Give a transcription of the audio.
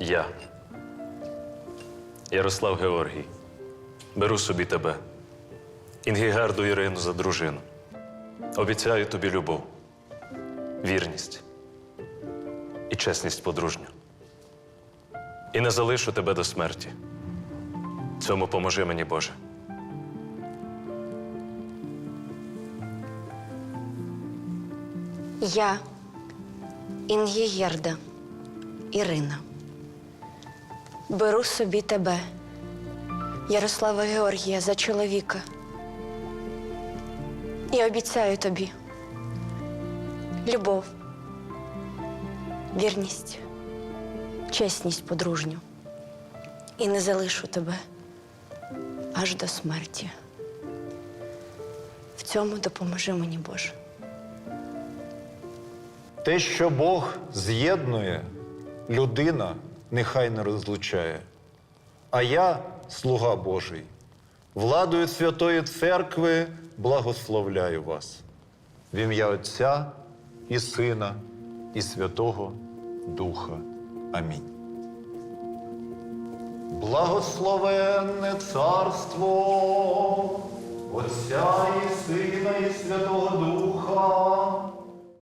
Я, Ярослав Георгій, беру собі тебе, Інгігарду Ірину за дружину. Обіцяю тобі любов, вірність і чесність подружню. І не залишу тебе до смерті. Цьому поможи мені, Боже. Я Інгігерда Ірина. Беру собі тебе, Ярослава Георгія, за чоловіка. І обіцяю тобі любов, вірність, чесність подружню. І не залишу тебе аж до смерті. В цьому допоможи мені, Боже. Те, що Бог з'єднує, людина нехай не розлучає. А я, слуга Божий, владою Святої Церкви благословляю вас в ім'я Отця і Сина, і Святого Духа. Амінь. Благословенне царство Отця і